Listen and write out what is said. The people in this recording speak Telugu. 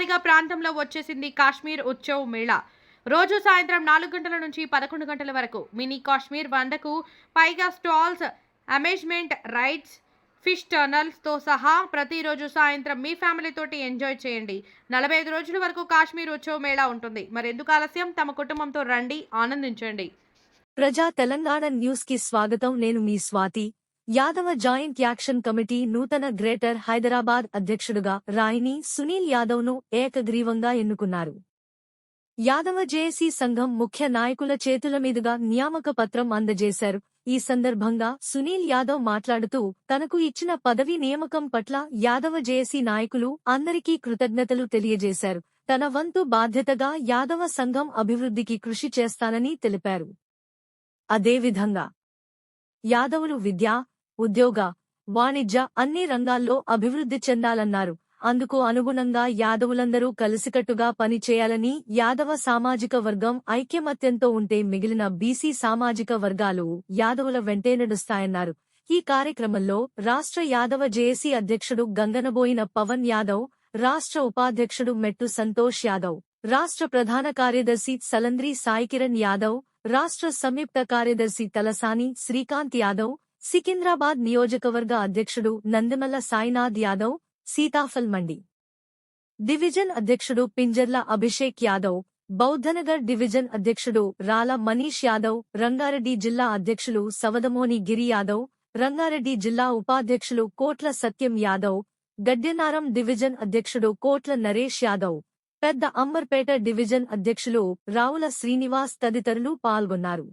పైగా ప్రాంతంలో వచ్చేసింది కాశ్మీర్ ఉత్సవ్ మేళా. రోజు సాయంత్రం నాలుగు గంటల నుంచి పదకొండు గంటల వరకు మినీ కాశ్మీర్ వందకు పైగా స్టాల్స్ అమేజ్మెంట్ రైడ్స్ ఫిష్ టర్నల్స్తో సహా ప్రతిరోజు సాయంత్రం మీ ఫ్యామిలీ తోటి ఎంజాయ్ చేయండి. నలభై ఐదు రోజుల వరకు కాశ్మీర్ ఉత్సవ్ మేళా ఉంటుంది. మరెందుకు ఆలస్యం? తమ కుటుంబంతో రండి ఆనందించండి. ప్రజా తెలంగాణ న్యూస్కి స్వాగతం. నేను మీ Swathi. Yadava joint action committee నూతన గ్రేటర్ హైదరాబాద్ అధ్యక్షుడుగా రాయిని సునీల్ యాదవ్ను ఏకగ్రీవంగా ఎన్నుకున్నారు. యాదవ జేఏసీ సంఘం ముఖ్య నాయకుల చేతుల మీదుగా నియామక పత్రం అందజేశారు. ఈ సందర్భంగా సునీల్ యాదవ్ మాట్లాడుతూ తనకు ఇచ్చిన పదవి నియామకం పట్ల యాదవ జేఏసీ నాయకులు అందరికీ కృతజ్ఞతలు తెలియజేశారు. తన వంతు బాధ్యతగా యాదవ సంఘం అభివృద్ధికి కృషి చేస్తానని తెలిపారు. అదేవిధంగా యాదవులు విద్య ఉద్యోగ వాణిజ్య అన్ని రంగాల్లో అభివృద్ధి చెందాలన్నారు. అందుకు అనుగుణంగా యాదవులందరూ కలిసికట్టుగా పనిచేయాలని యాదవ సామాజిక వర్గం ఐక్యమత్యంతో ఉంటే మిగిలిన బీసీ సామాజిక వర్గాలు యాదవుల వెంటే నడుస్తాయన్నారు. ఈ కార్యక్రమంలో రాష్ట్ర యాదవ జేఏసీ అధ్యక్షుడు గంగనబోయిన పవన్ యాదవ్ రాష్ట్ర ఉపాధ్యక్షుడు మెట్టు సంతోష్ యాదవ్ రాష్ట్ర ప్రధాన కార్యదర్శి సలంద్రి సాయికిరణ్ యాదవ్ రాష్ట్ర సంయుక్త కార్యదర్శి తలసాని శ్రీకాంత్ యాదవ్ సికింద్రాబాద్ నియోజకవర్గ అధ్యక్షుడు నందిమల్ల సాయినాథ్ యాదవ్ సీతాఫల్ మండి. డివిజన్ అధ్యక్షుడు పింజర్ల అభిషేక్ యాదవ్ బౌద్ధనగర్ డివిజన్ అధ్యక్షుడు రాల మనీష్ యాదవ్ రంగారెడ్డి జిల్లా అధ్యక్షులు సవదమోని గిరి యాదవ్ రంగారెడ్డి జిల్లా ఉపాధ్యక్షులు కోట్ల సత్యం యాదవ్ గడ్డెనారం డివిజన్ అధ్యక్షుడు కోట్ల నరేష్ యాదవ్ పెద్ద అంబర్పేట డివిజన్ అధ్యక్షులు రావుల శ్రీనివాస్ తదితరులు పాల్గొన్నారు.